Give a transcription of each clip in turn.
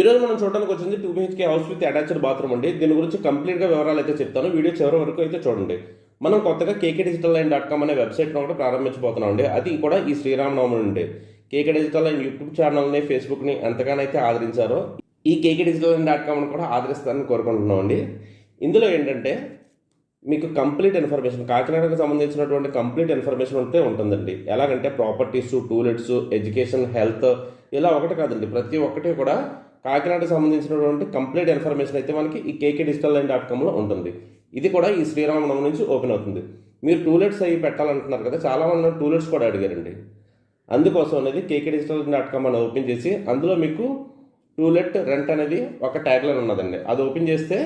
ఈరోజు మనం చూడడానికి వచ్చింది two BHK house with attached bathroom అండి. దీని గురించి కంప్లీట్గా వివరాలు అయితే చెప్తాను. వీడియో చివరి వరకు అయితే చూడండి. మనం కొత్తగా KK digital line dot com అనే వెబ్సైట్లో కూడా ప్రారంభించబోతున్నాం అండి. అది కూడా ఈ శ్రీరామనవమి నుండి. కేకే డిజిటల్ లైన్ యూట్యూబ్ ఛానల్ని ఫేస్బుక్ని ఎంతగానైతే ఆదరించారో ఈ కేకే డిజిటల్ లైన్ డాట్ కామ్ని కూడా ఆదరిస్తారని కోరుకుంటున్నాం అండి. ఇందులో ఏంటంటే మీకు కంప్లీట్ ఇన్ఫర్మేషన్ కాకినాడకు సంబంధించినటువంటి కంప్లీట్ ఇన్ఫర్మేషన్ ఉంటే ఉంటుందండి. ఎలాగంటే ప్రాపర్టీస్ టూలెట్స్ ఎడ్యుకేషన్ హెల్త్ ఇలా ఒకటి కాదండి. ప్రతి ఒక్కటి కూడా కాకినాడకు సంబంధించినటువంటి కంప్లీట్ ఇన్ఫర్మేషన్ అయితే మనకి ఈ కేకే డిజిటల్ లైన్ డాట్ కామ్లో ఉంటుంది. ఇది కూడా ఈ శ్రీరామనవమి నుంచి ఓపెన్ అవుతుంది. మీరు టూలెట్స్ అవి పెట్టాలంటున్నారు కదా చాలా మంది టూలెట్స్ కూడా అడిగారండి. అందుకోసం అనేది కేకే డిజిటల్ డాట్ కామ్ అని ఓపెన్ చేసి అందులో మీకు టూలెట్ రెంట్ అనేది ఒక ట్యాగ్లైన్ ఉన్నదండి. అది ఓపెన్ చేస్తే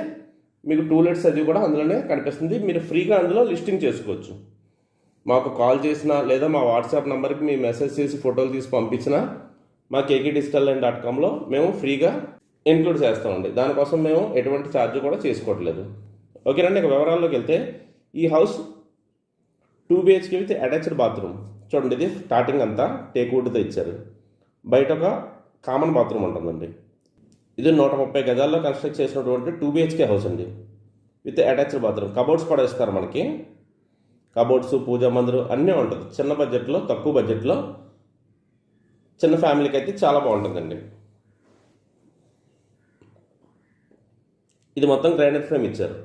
మీకు టూలెట్స్ అది కూడా అందులోనే కనిపిస్తుంది. మీరు ఫ్రీగా అందులో లిస్టింగ్ చేసుకోవచ్చు. మాకు కాల్ చేసినా లేదా మా వాట్సాప్ నెంబర్కి మీ మెసేజ్ చేసి ఫోటోలు తీసి పంపించినా మా కేకే డిజిటల్ లైన్ డాట్ కామ్లో మేము ఫ్రీగా ఇన్క్లూడ్ చేస్తామండి. దానికోసం మేము ఎటువంటి ఛార్జ్ కూడా చేసుకోవట్లేదు. ఓకేనండి ఇక వివరాల్లోకి వెళ్తే ఈ house two BHK with attached bathroom చూడండి ఇది స్టార్టింగ్ అంతా టేక్వుడ్తో ఇచ్చారు. బయట ఒక కామన్ బాత్రూమ్ ఉంటుందండి. ఇది నూట ముప్పై గజాల్లో కన్స్ట్రక్ట్ చేసినటువంటి టూ బిహెచ్కే హౌస్ అండి. విత్ అటాచ్డ్ బాత్రూమ్ కబోర్డ్స్ కూడా ఇస్తారు మనకి. కబోర్డ్స్ పూజా మందిరం అన్నీ ఉంటుంది. చిన్న బడ్జెట్లో తక్కువ బడ్జెట్లో చిన్న ఫ్యామిలీకి అయితే చాలా బాగుంటుందండి. ఇది మొత్తం గ్రైండర్ ఫ్రేమ్ ఇచ్చారు.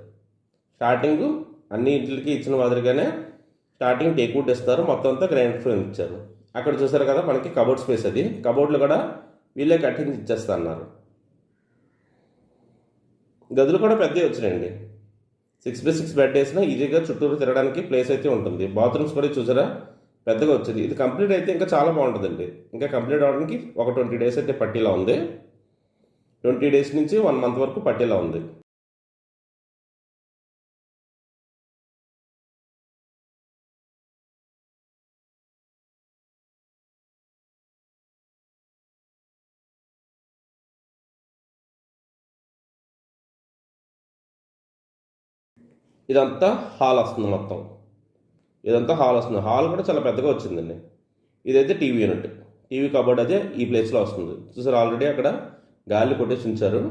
స్టార్టింగ్ అన్ని ఇంటికి ఇచ్చిన మాదిరిగానే స్టార్టింగ్ టేక్వుడ్ ఇస్తారు. మొత్తం అంతా గ్రైండర్ ఫ్రేమ్ ఇచ్చారు. అక్కడ చూసారు కదా మనకి కబోర్డ్ స్పేస్ అది. కబోర్డ్లు కూడా వీళ్ళే కట్టించి ఇచ్చేస్తా అన్నారు గదులు కూడా పెద్దవి వచ్చినాయండి. సిక్స్ బై సిక్స్ బెడ్ వేసినా ఈజీగా చుట్టూరు తిరగడానికి ప్లేస్ అయితే ఉంటుంది. బాత్రూమ్స్ కూడా చూసారా? పెద్దగా వచ్చింది. ఇది కంప్లీట్ అయితే ఇంకా చాలా బాగుంటుందండి. ఇంకా కంప్లీట్ అవడానికి ఒక ట్వంటీ డేస్ అయితే పట్టేలా ఉంది. ట్వంటీ డేస్ నుంచి వన్ మంత్ వరకు పట్టేలా ఉంది. ఇదంతా హాల్ వస్తుంది మొత్తం. ఇదంతా హాల్ వస్తుంది. హాల్ కూడా చాలా పెద్దగా వచ్చిందండి. ఇదైతే టీవీ యూనిట్. టీవీ కబోర్డ్ అదే ఈ ప్లేస్లో వస్తుంది. చూసారు ఆల్రెడీ అక్కడ గాలి కొట్టేసి ఉంచారు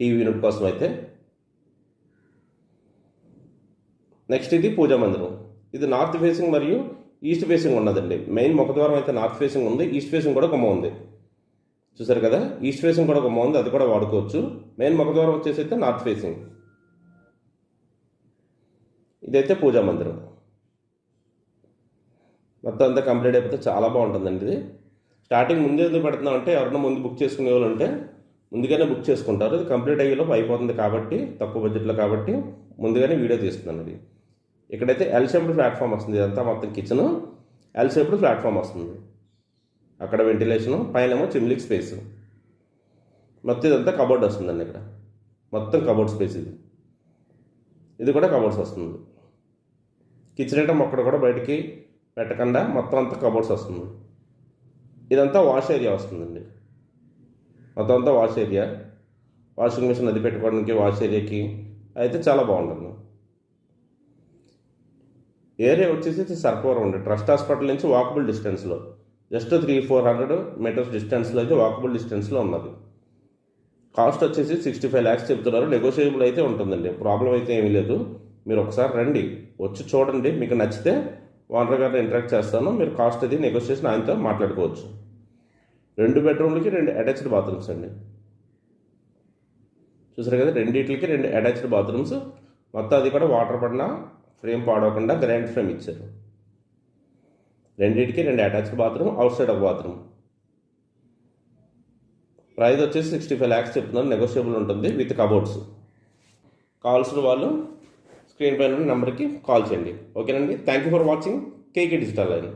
టీవీ యూనిట్ కోసం అయితే. నెక్స్ట్ ఇది పూజా మందిరం. ఇది నార్త్ ఫేసింగ్ మరియు ఈస్ట్ ఫేసింగ్ ఉన్నదండి. మెయిన్ ముఖద్వారం అయితే నార్త్ ఫేసింగ్ ఉంది. ఈస్ట్ ఫేసింగ్ కూడా గుమ్మ ఉంది. చూసారు కదా ఈస్ట్ ఫేసింగ్ కూడా గుమ్మ ఉంది. అది కూడా వాడుకోవచ్చు. మెయిన్ ముఖద్వారం వచ్చేసి అయితే నార్త్ ఫేసింగ్. ఇదైతే పూజా మందిరం. మొత్తం అంతా కంప్లీట్ అయిపోతే చాలా బాగుంటుందండి ఇది. స్టార్టింగ్ ముందే ఎందుకు పెడుతున్నాం అంటే ఎవరైనా ముందు బుక్ చేసుకునే వాళ్ళు ఉంటే ముందుగానే బుక్ చేసుకుంటారు. ఇది కంప్లీట్ అయ్యేలోపు అయిపోతుంది కాబట్టి తక్కువ బడ్జెట్లో కాబట్టి ముందుగానే వీడియో తీస్తున్నాను ఇది. ఇక్కడైతే ఎల్ షేప్డ్ ప్లాట్ఫామ్ వస్తుంది. ఇదంతా మొత్తం కిచెన్ ఎల్ షేప్డ్ ప్లాట్ఫామ్ వస్తుంది. అక్కడ వెంటిలేషను పైన ఏమో చిమ్లిక్ స్పేస్ మొత్తం ఇదంతా కబోర్డ్ వస్తుందండి ఇక్కడ. మొత్తం కబోర్డ్ స్పేస్ ఇది. ఇది కూడా కబోర్డ్స్ వస్తుంది. కిచెన్ ఐటమ్ ఒక్కడు కూడా బయటికి పెట్టకుండా మొత్తం అంతా కబోర్డ్స్ వస్తుంది. ఇదంతా వాష్ ఏరియా వస్తుందండి. మొత్తం అంతా వాష్ ఏరియా వాషింగ్ మిషన్ అది పెట్టుకోవడానికి వాష్ ఏరియాకి అయితే చాలా బాగుంటుంది. ఏరియా వచ్చేసి సర్పవరం ఉంది ట్రస్ట్ హాస్పిటల్ నుంచి వాకబుల్ డిస్టెన్స్లో just three four hundred meters డిస్టెన్స్లో అయితే వాకబుల్ డిస్టెన్స్లో ఉన్నది. కాస్ట్ వచ్చేసి సిక్స్టీ ఫైవ్ ల్యాక్స్ చెప్తున్నారు. నెగోషియబుల్ అయితే ఉంటుందండి. ప్రాబ్లం అయితే ఏమీ లేదు. మీరు ఒకసారి రండి. వచ్చి చూడండి. మీకు నచ్చితే ఓనర్ గారిని ఇంటరాక్ట్ చేస్తాను. మీరు కాస్ట్ అది నెగోషియేషన్ ఆయనతో మాట్లాడుకోవచ్చు. రెండు బెడ్రూమ్లకి రెండు అటాచ్డ్ బాత్రూమ్స్ అండి. చూసారు కదా? రెండింటికి రెండు అటాచ్డ్ బాత్రూమ్స్ మొత్తం అది కూడా వాటర్ పడిన ఫ్రేమ్ పాడవకుండా గ్రాండ్ ఫ్రేమ్ ఇచ్చారు. రెండింటికి రెండు అటాచ్డ్ బాత్రూమ్ అవుట్ సైడ్ ఒక బాత్రూమ్ ప్రైస్ వచ్చేసి సిక్స్టీ ఫైవ్ ల్యాక్స్ చెప్తున్నారు. నెగోషియబుల్ ఉంటుంది విత్ కబోర్డ్స్ కావాల్సిన వాళ్ళు స్క్రీన్ పైన నెంబర్కి కాల్ చేయండి. ఓకేనండి? Thank you for watching. KK digital line.